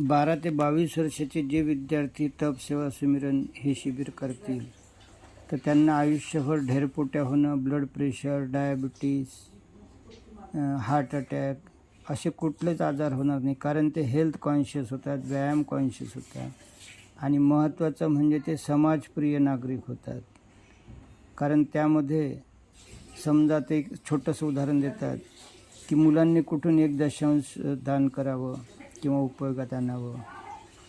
बारा ते बावीस वर्षाचे जे विद्यार्थी तप सेवा सुमिरन हे शिबिर करतील तर त्यांना आयुष्यभर ढेरपोट्या होणं blood pressure diabetes heart attack असे कुठलेच आजार होणार नाही कारण ते हेल्थ कॉन्शियस होतात व्यायाम कॉन्शियस होतात. आणि महत्त्वाचं म्हणजे ते समाजप्रिय नागरिक होतात. कारण त्यामध्ये समजा ते एक छोटंसं उदाहरण देतात की मुलांनी कुठून एक दशांश दान करावं किंवा उपयोगात आणावं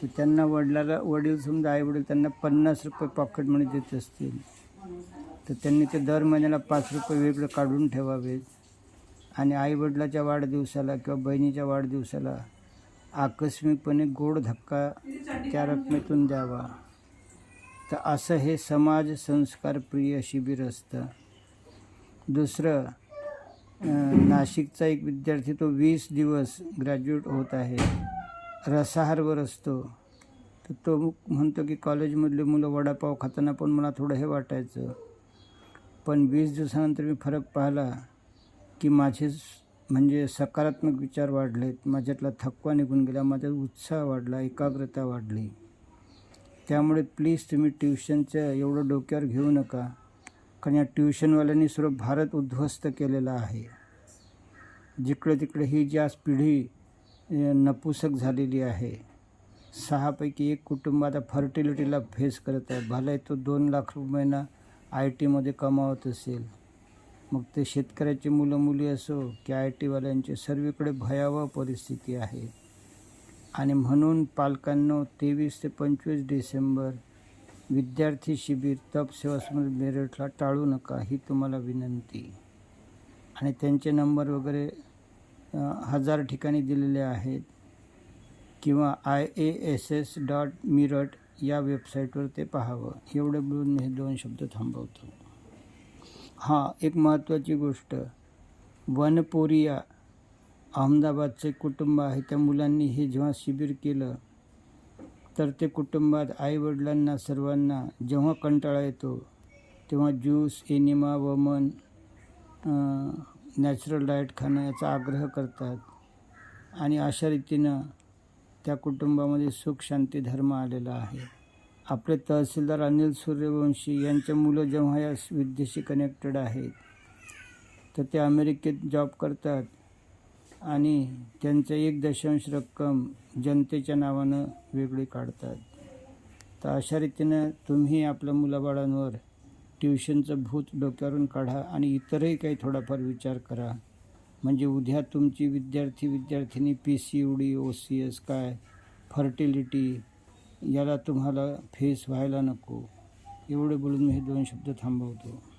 तर त्यांना वडिलाला वडील समजा आई वडील त्यांना पन्नास रुपये पॉकेट मनी देत असतील तर त्यांनी ते दर महिन्याला पाच रुपये वेगळं काढून ठेवावेत. आणि आईवडिलाच्या वाढदिवसाला किंवा बहिणीच्या वाढदिवसाला आकस्मिकपणे गोड धक्का त्या रकमेतून द्यावा. तर असं हे समाज संस्कारप्रिय शिबिर असतं. दुसरं नाशिकचा एक विद्यार्थी तो वीस दिवस ग्रॅज्युएट होत आहे. रसाहारवर असतो. तर तो म्हणतो की कॉलेजमधले मुलं वडापाव खाताना पण मला थोडं हे वाटायचं. पण वीस दिवसानंतर मी फरक पाहिला की माझे म्हणजे सकारात्मक विचार वाढलेत. माझ्यातला थकवा निघून गेला माझा उत्साह वाढला एकाग्रता वाढली. त्यामुळे प्लीज तुम्ही ट्युशनचं एवढं डोक्यावर घेऊ नका. कारण या ट्युशनवाल्यांनी सर्व भारत उद्ध्वस्त केलेला आहे. जिकडे तिकडे ही जी आज पिढी नपुसक झालेली आहे सहापैकी एक कुटुंब आता फर्टिलिटीला फेस करत आहे. भले तो दोन लाख रुपयांना आय टीमध्ये कमावत असेल. मग ते शेतकऱ्याची मुलं मुली असो की आय टीवाल्यांचे सर्वीकडे भयावह परिस्थिती आहे. आणि म्हणून पालकांनो तेवीस ते पंचवीस डिसेंबर विद्यार्थी शिबिर तप सेवा समिती मेरठला टाळू नका ही तुम्हाला विनंती. आणि त्यांचे नंबर वगैरे हजार ठिकाणी दिलेले आहेत किंवा I A S S dot merit या वेबसाईटवर ते पाहावं. एवढं बोलून हे दोन शब्द थांबवतो. हां एक महत्त्वाची गोष्ट. वनपोरिया अहमदाबादचे कुटुंब आहे. त्या मुलांनी हे जेव्हा शिबिर केलं तर ते कुटुंबात आईवडिलांना सर्वांना जेव्हा कंटाळा येतो तेव्हा ज्यूस एनिमा वमन नॅचरल डाएट खाणं याचा आग्रह करतात. आणि अशा रीतीनं त्या कुटुंबामध्ये सुख शांती धर्म आलेला आहे. आपले तहसीलदार अनिल सूर्यवंशी यांचे मुलं जेव्हा या विद्येशी कनेक्टेड आहेत तर ते अमेरिकेत जॉब करतात. आणि त्यांचं एक दशांश रक्कम जनतेच्या नावानं वेगळी काढतात. तर अशा रीतीनं तुम्ही आपल्या मुलाबाळांवर ट्युशनचं भूत डोक्यावरून काढा आणि इतरही काही थोडाफार विचार करा. म्हणजे उद्या तुमची विद्यार्थी विद्यार्थिनी P C U D O C S काय फर्टिलिटी याला तुम्हाला फेस व्हायला नको. एवढे बोलून मी हे दोन शब्द थांबवतो.